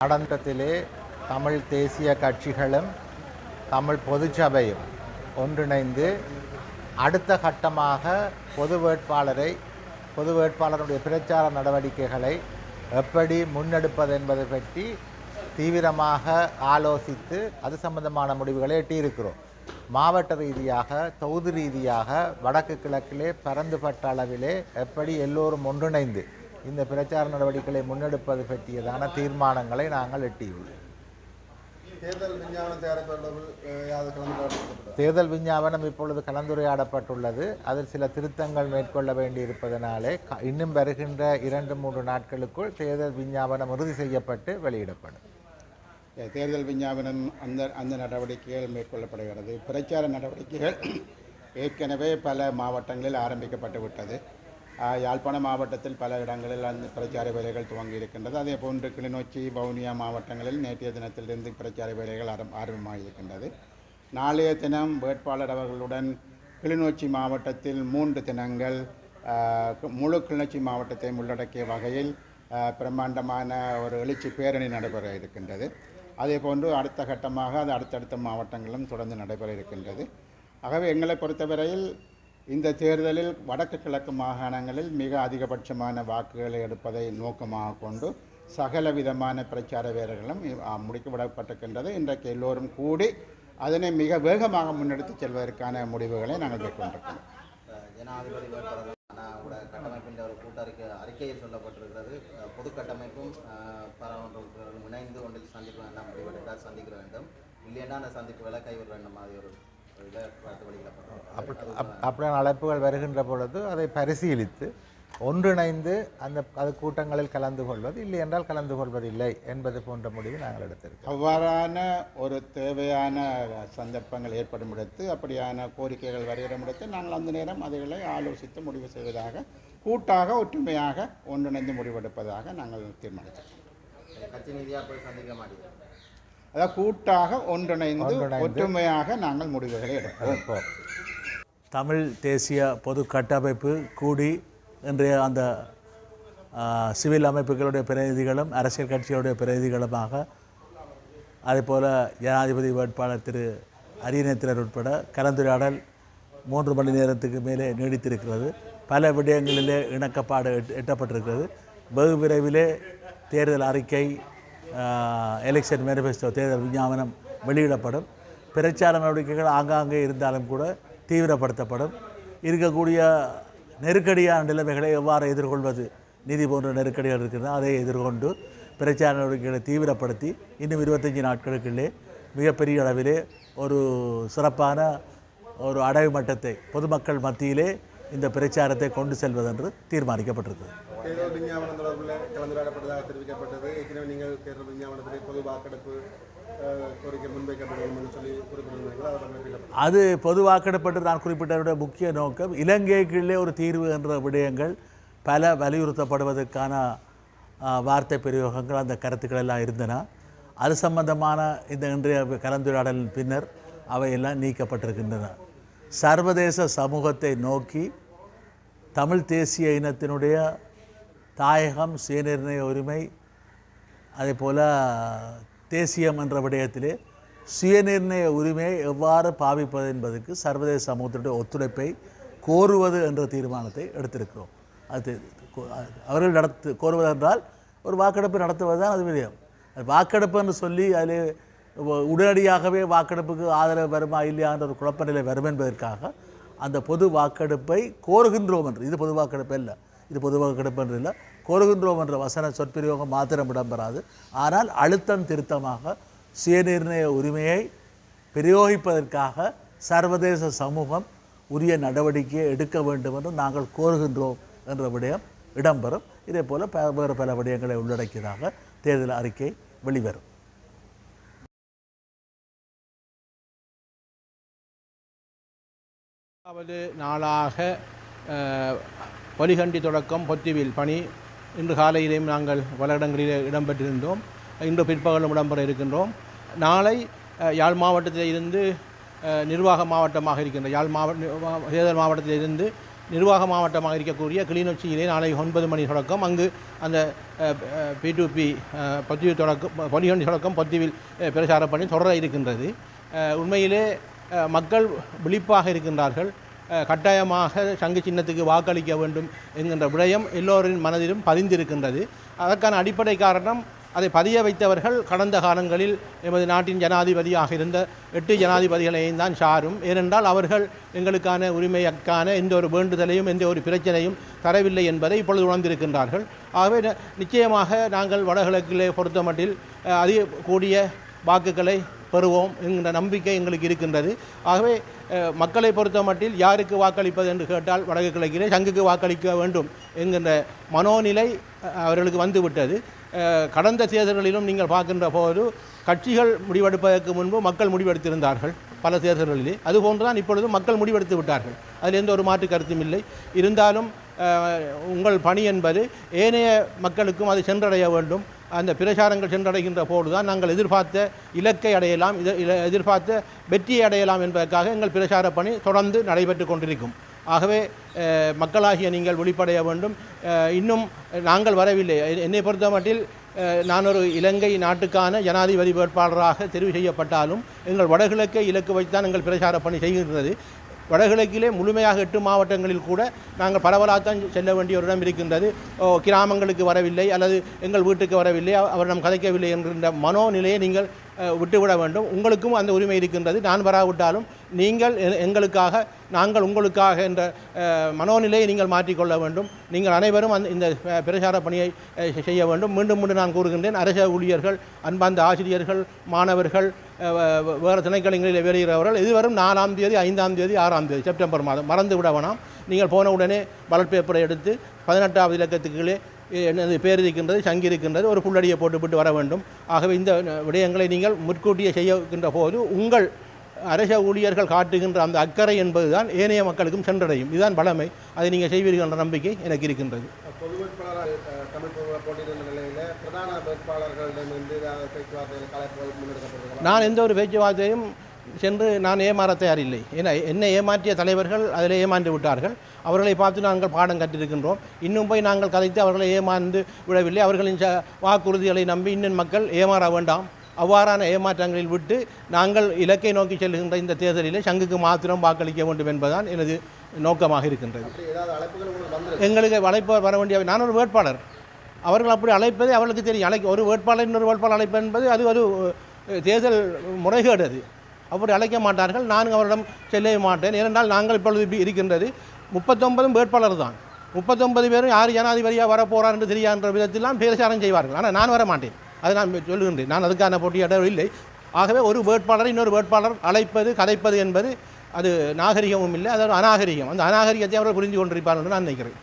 நாடாளுமன்றத்திலே தமிழ் தேசிய கட்சிகளும் தமிழ் பொதுச்சபையும் ஒன்றிணைந்து அடுத்த கட்டமாக பொது வேட்பாளரை பொது வேட்பாளருடைய பிரச்சார நடவடிக்கைகளை எப்படி முன்னெடுப்பது என்பதை பற்றி தீவிரமாக ஆலோசித்து அது சம்பந்தமான முடிவுகளை எட்டியிருக்கிறோம். மாவட்ட ரீதியாக தொகுதி ரீதியாக வடக்கு கிழக்கிலே பரந்துபட்ட அளவிலே எப்படி எல்லோரும் ஒன்றிணைந்து இந்த பிரச்சார நடவடிக்கைகளை முன்னெடுப்பது பற்றியதான தீர்மானங்களை நாங்கள் எட்டியுள்ளோம். தேர்தல் விஞ்ஞாபனம் இப்பொழுது கலந்துரையாடப்பட்டுள்ளது. அதில் சில திருத்தங்கள் மேற்கொள்ள வேண்டியிருப்பதனாலே இன்னும் வருகின்ற இரண்டு மூன்று நாட்களுக்குள் தேர்தல் விஞ்ஞாபனம் உறுதி செய்யப்பட்டு வெளியிடப்படும். தேர்தல் விஞ்ஞாபனம் அந்த அந்த நடவடிக்கைகள் மேற்கொள்ளப்படுகிறது. பிரச்சார நடவடிக்கைகள் ஏற்கனவே பல மாவட்டங்களில் ஆரம்பிக்கப்பட்டு விட்டது. யாழ்ப்பாண மாவட்டத்தில் பல இடங்களில் அந்த பிரச்சார வேலைகள் துவங்கி இருக்கின்றது அதே போன்று கிளிநொச்சி வவுனியா மாவட்டங்களில் நேற்றைய தினத்திலிருந்து பிரச்சார வேலைகள் ஆரம் ஆரம்பமாக இருக்கின்றது நாளைய தினம் வேட்பாளர் அவர்களுடன் கிளிநொச்சி மாவட்டத்தில் மூன்று தினங்கள் முழு கிளிநொச்சி மாவட்டத்தை உள்ளடக்கிய வகையில் பிரம்மாண்டமான ஒரு எழுச்சி பேரணி நடைபெற இருக்கின்றது. அதே போன்று அடுத்த கட்டமாக அது அடுத்தடுத்த மாவட்டங்களும் தொடர்ந்து நடைபெற இருக்கின்றது. ஆகவே எங்களை பொறுத்தவரையில் இந்த தேர்தலில் வடக்கு கிழக்கு மாகாணங்களில் மிக அதிகபட்சமான வாக்குகளை எடுப்பதை நோக்கமாக கொண்டு சகல விதமான பிரச்சார வீரர்களும் முடிக்கப்படப்பட்டிருக்கின்றது. இன்றைக்கு எல்லோரும் கூடி அதனை மிக வேகமாக முன்னெடுத்து செல்வதற்கான முடிவுகளை நாங்கள் மேற்கொண்டிருக்கிறோம். ஜனாதிபதி வேட்பாளருக்கான கட்டமைப்பின் ஒரு கூட்டறிக்கை அறிக்கையில் சொல்லப்பட்டிருக்கிறது. பொது கட்டமைப்பும் அஹ் இணைந்து ஒன்றில் சந்திப்பு வேண்டாம் முடிவெடுத்தால் சந்திக்க வேண்டும். இல்லைன்னா அந்த சந்திப்புகளை கைவிட வேண்டும் மாதிரி ஒரு அப்படியான அழைப்புகள் வருகின்ற பொழுது அதை பரிசீலித்து ஒன்றிணைந்து அந்த அது கூட்டங்களில் கலந்து கொள்வது இல்லை என்றால் கலந்து கொள்வதில்லை என்பது போன்ற முடிவு நாங்கள் எடுத்திருக்கோம் அவ்வாறான ஒரு தேவையான சந்தர்ப்பங்கள் ஏற்படும் இடத்து அப்படியான கோரிக்கைகள் வருகிற இடத்து நாங்கள் அந்த நேரம் அதைகளை ஆலோசித்து முடிவு செய்வதாக கூட்டாக ஒற்றுமையாக ஒன்றிணைந்து முடிவெடுப்பதாக நாங்கள் தீர்மானித்தோம் கட்சி ரீதியாக போய் சந்திக்க மாட்டேங்குது அதாவது கூட்டாக ஒன்றிணைந்து. ஒற்றுமையாக நாங்கள் முடிவுகளை எடுப்போம். தமிழ் தேசிய பொது கட்டமைப்பு கூடி இன்றைய அந்த சிவில் அமைப்புகளுடைய பிரதிநிதிகளும் அரசியல் கட்சிகளுடைய பிரதிநிதிகளுமாக அதேபோல் ஜனாதிபதி வேட்பாளர் திரு அரியநேத்திரர் உட்பட கலந்துரையாடல் மூன்று மணி நேரத்துக்கு மேலே நீடித்திருக்கிறது. பல விடயங்களிலே இணக்கப்பாடு எட் எட்டப்பட்டிருக்கிறது. வெகு விரைவிலே தேர்தல் அறிக்கை எலெக்ஷன் மேனிஃபெஸ்டோ தேர்தல் விஞ்ஞாபனம் வெளியிடப்படும். பிரச்சார நடவடிக்கைகள் ஆங்காங்கே இருந்தாலும் கூட தீவிரப்படுத்தப்படும். இருக்கக்கூடிய நெருக்கடியான நிலைமைகளை எவ்வாறு எதிர்கொள்வது? நிதி போன்ற நெருக்கடிகள் இருக்கிறது அதை எதிர்கொண்டு பிரச்சார நடவடிக்கைகளை தீவிரப்படுத்தி இன்னும் இருபத்தஞ்சி நாட்களுக்குள்ளே மிகப்பெரிய அளவிலே ஒரு சிறப்பான ஒரு அடைவு மட்டத்தை பொதுமக்கள் மத்தியிலே இந்த பிரச்சாரத்தை கொண்டு செல்வதென்று தீர்மானிக்கப்பட்டிருக்கிறது. தேர்தல் விஞ்ஞாபனம் தொடர்பில் கலந்துரையாடப்பட்டதாக தெரிவிக்கப்பட்டது. ஏற்கனவே நீங்கள் தேர்தல் விஞ்ஞாபனத்திலே பொது வாக்கெடுப்பு கோரிக்கை முன்வைக்கப்படும் சொல்லி குறிப்பிட்டிருந்தீர்கள். அது பொது வாக்கெடுப்பட்டு நான் குறிப்பிட்டவருடைய முக்கிய நோக்கம் இலங்கைக்குள்ளே ஒரு தீர்வு என்ற விடயங்கள் பல வலியுறுத்தப்படுவதற்கான வார்த்தை பிரயோகங்கள் அந்த கருத்துக்கள் எல்லாம் இருந்தன. அது சம்பந்தமான இந்த இன்றைய கலந்துரையாடலின் பின்னர் அவையெல்லாம் நீக்கப்பட்டிருக்கின்றன. சர்வதேச சமூகத்தை நோக்கி தமிழ் தேசிய இனத்தினுடைய தாயகம் சுயநிர்ணய உரிமை அதே போல் தேசியம் என்ற விடயத்திலே சுயநிர்ணய உரிமையை எவ்வாறு பாவிப்பது என்பதற்கு சர்வதேச சமூகத்தினுடைய ஒத்துழைப்பை கோருவது என்ற தீர்மானத்தை எடுத்திருக்கிறோம். அது அவர்கள் நடத்து கோருவது என்றால் ஒரு வாக்கெடுப்பு நடத்துவது தான் அது விடயம் அது வாக்கெடுப்பு என்று சொல்லி அதில் உடனடியாகவே வாக்கெடுப்புக்கு ஆதரவு வருமா இல்லையா என்ற ஒரு குழப்ப நிலை வரும் என்பதற்காக அந்த பொது வாக்கெடுப்பை கோருகின்றோம் என்று இது பொது வாக்கெடுப்பு இல்லை இது பொதுவாக வாக்கெடுப்பு கோருகின்றோம் என்ற வசன சொற்பிரயோகம் மாத்திரம் இடம்பெறாது. ஆனால் அழுத்தம் திருத்தமாக சுயநிர்ணய உரிமையை பிரயோகிப்பதற்காக சர்வதேச சமூகம் உரிய நடவடிக்கையை எடுக்க வேண்டும் என்று நாங்கள் கோருகின்றோம் என்ற விடயம் இடம்பெறும். இதே போல் வேறு பல விடயங்களை உள்ளடக்கியதாக தேர்தல் அறிக்கை வெளிவரும். நாளாக அஹ், தொடக்கம் பொத்திவில் பணி இன்று காலையிலேயும் நாங்கள் பல இடங்களில் இடம்பெற்றிருந்தோம். இன்று பிற்பகலும் இடம்பெற இருக்கின்றோம். நாளை யாழ் மாவட்டத்தில் இருந்து நிர்வாக மாவட்டமாக இருக்கின்ற யாழ் மாவட்ட தேர்தல் மாவட்டத்தில் இருந்து நிர்வாக மாவட்டமாக இருக்கக்கூடிய கிளிநொச்சியிலே நாளை ஒன்பது மணி தொடக்கம். அங்கு அந்த பி டு பி பத்திவு தொடக்கம் பொலிகண்டி தொடக்கம் பத்திவில் அஹ், பிரச்சார பணி தொடர இருக்கின்றது. உண்மையிலே மக்கள் விழிப்பாக இருக்கின்றார்கள். கட்டாயமாக சங்கு சின்னத்துக்கு வாக்களிக்க வேண்டும் என்கின்ற விடயம் எல்லோரின் மனதிலும் பதிந்திருக்கின்றது. அதற்கான அடிப்படை காரணம் அதை பதிய வைத்தவர்கள் கடந்த காலங்களில் எமது நாட்டின் ஜனாதிபதியாக இருந்த எட்டு ஜனாதிபதிகளையும் தான் சாரும். ஏனென்றால் அவர்கள் எங்களுக்கான உரிமைக்கான எந்த ஒரு வேண்டுதலையும் எந்த ஒரு பிரச்சனையும் தரவில்லை என்பதை இப்பொழுது உணர்ந்திருக்கின்றார்கள். ஆகவே நிச்சயமாக நாங்கள் வடகிழக்கிலே பொறுத்தமட்டில் அதிக கூடிய வாக்குகளை பெறுவோம் என்கிற நம்பிக்கை எங்களுக்கு இருக்கின்றது. ஆகவே மக்களை பொறுத்த மட்டில் யாருக்கு வாக்களிப்பது என்று கேட்டால் வடக்கு கிழக்கிலே சங்குக்கு வாக்களிக்க வேண்டும் என்கின்ற மனோநிலை அவர்களுக்கு வந்துவிட்டது. கடந்த தேர்தல்களிலும் நீங்கள் பார்க்கின்ற போது கட்சிகள் முடிவெடுப்பதற்கு முன்பு மக்கள் முடிவெடுத்திருந்தார்கள் பல தேர்தல்களிலே. அதுபோன்றுதான் இப்பொழுது மக்கள் முடிவெடுத்து விட்டார்கள். அதில் எந்த ஒரு மாற்று கருத்தும் இல்லை. இருந்தாலும் உங்கள் பணி என்பது ஏனைய மக்களுக்கும் அது சென்றடைய வேண்டும். அந்த பிரச்சாரங்கள் சென்றடைகின்ற போதுதான் நாங்கள் எதிர்பார்த்த இலக்கை அடையலாம் இல- எதிர்பார்த்த வெற்றியை அடையலாம் என்பதற்காக எங்கள் பிரச்சார பணி தொடர்ந்து நடைபெற்று கொண்டிருக்கும். ஆகவே மக்களாகிய நீங்கள் விழிப்படைய வேண்டும். இன்னும் நாங்கள் வரவில்லை. என்னை பொறுத்த மட்டில் நான் ஒரு இலங்கை நாட்டுக்கான ஜனாதிபதி வேட்பாளராக தெரிவு செய்யப்பட்டாலும் எங்கள் வடகிழக்கை இலக்கு வைத்தான் எங்கள் பிரச்சார பணி செய்கின்றது. வடகிழக்கிலே முழுமையாக எட்டு மாவட்டங்களில் கூட நாங்கள் பரவலாகத்தான் செல்ல வேண்டிய ஒரு இடம் இருக்கின்றது. ஓ, கிராமங்களுக்கு வரவில்லை அல்லது எங்கள் வீட்டுக்கு வரவில்லை அவர் நம் கதைக்கவில்லை என்கின்ற மனோநிலையை நீங்கள் விட்டுவிட வேண்டும். உங்களுக்கும் அந்த உரிமை இருக்கின்றது. நான் வராவிட்டாலும் நீங்கள் எங்களுக்காக நாங்கள் உங்களுக்காக என்ற மனோநிலையை நீங்கள் மாற்றிக்கொள்ள வேண்டும். நீங்கள் அனைவரும் அந்த இந்த பிரச்சார பணியை செய்ய வேண்டும். மீண்டும் மீண்டும் நான் கூறுகின்றேன். அரச ஊழியர்கள் அன்பார்ந்த ஆசிரியர்கள் மாணவர்கள் வேறு திணைக்களங்களில் வேறுகிறவர்கள் இதுவரும் நாலாம் தேதி ஐந்தாம் தேதி ஆறாம் தேதி செப்டம்பர் மாதம். மறந்து விட வேணாம். நீங்கள் போன உடனே பலட் பேப்பரை எடுத்து பதினெட்டாவது இலக்கத்துக்குள்ளே எனது பேர் இருக்கின்றது சங்கி இருக்கின்றது ஒரு புள்ளடியை போட்டுவிட்டு வர வேண்டும். ஆகவே இந்த விடயங்களை நீங்கள் முற்கூட்டியே செய்கின்ற போது உங்கள் அரச ஊழியர்கள் காட்டுகின்ற அந்த அக்கறை என்பதுதான் ஏனைய மக்களுக்கும் சென்றடையும். இதுதான் பலமை அதை நீங்கள் செய்வீர்கள் என்ற நம்பிக்கை எனக்கு இருக்கின்றது. பொது வேட்பாளராக தமிழ் நிலையில் பிரதான வேட்பாளர்களிடமிருந்து நான் எந்த ஒரு பேச்சுவார்த்தையும் சென்று நான் ஏமாற தயாரில்லை. ஏன்னா என்னை ஏமாற்றிய தலைவர்கள் அதில் ஏமாந்து விட்டார்கள். அவர்களை பார்த்து நாங்கள் பாடம் கற்றிருக்கின்றோம். இன்னும் போய் நாங்கள் கதைத்து அவர்களை ஏமாந்து விடவில்லை. அவர்களின் ச- வாக்குறுதிகளை நம்பி இன்னும் மக்கள் ஏமாற வேண்டாம். அவ்வாறான ஏமாற்றங்களில் விட்டு நாங்கள் இலக்கை நோக்கி செல்கின்ற இந்த தேர்தலிலே சங்குக்கு மாத்திரம் வாக்களிக்க வேண்டும் என்பதுதான் எனது நோக்கமாக இருக்கின்றது. எங்களுக்கு அழைப்பு வர வேண்டிய நான் ஒரு வேட்பாளர். அவர்கள் அப்படி அழைப்பதே அவர்களுக்கு தெரியும். அழைக்க ஒரு வேட்பாளர் இன்னொரு வேட்பாளர் அழைப்பு என்பது அது ஒரு தேர்தல் முறைகேடு அது. அப்படி அழைக்க மாட்டார்கள். நான் அவரிடம் செல்லவே மாட்டேன். ஏனென்றால் நாங்கள் இப்பொழுது இருக்கின்றது. முப்பத்தொன்பதும் வேட்பாளர் தான். முப்பத்தொன்பது பேரும் யார் ஜனாதிபதியாக வரப்போகிறார் என்று தெரியான்ற விதத்திலாம் பிரச்சாரம் செய்வார்கள். ஆனால் நான் வர மாட்டேன் அதை நான் சொல்லுகின்றேன். நான் அதுக்கான போட்டியிட இல்லை. ஆகவே ஒரு வேட்பாளர் இன்னொரு வேட்பாளர் அழைப்பது கதைப்பது என்பது அது நாகரிகமும் இல்லை அது ஒரு அநாகரிகம். அந்த அநாகரிகத்தை அவர்கள் புரிந்து கொண்டிருப்பார் என்று நான் நினைக்கிறேன்.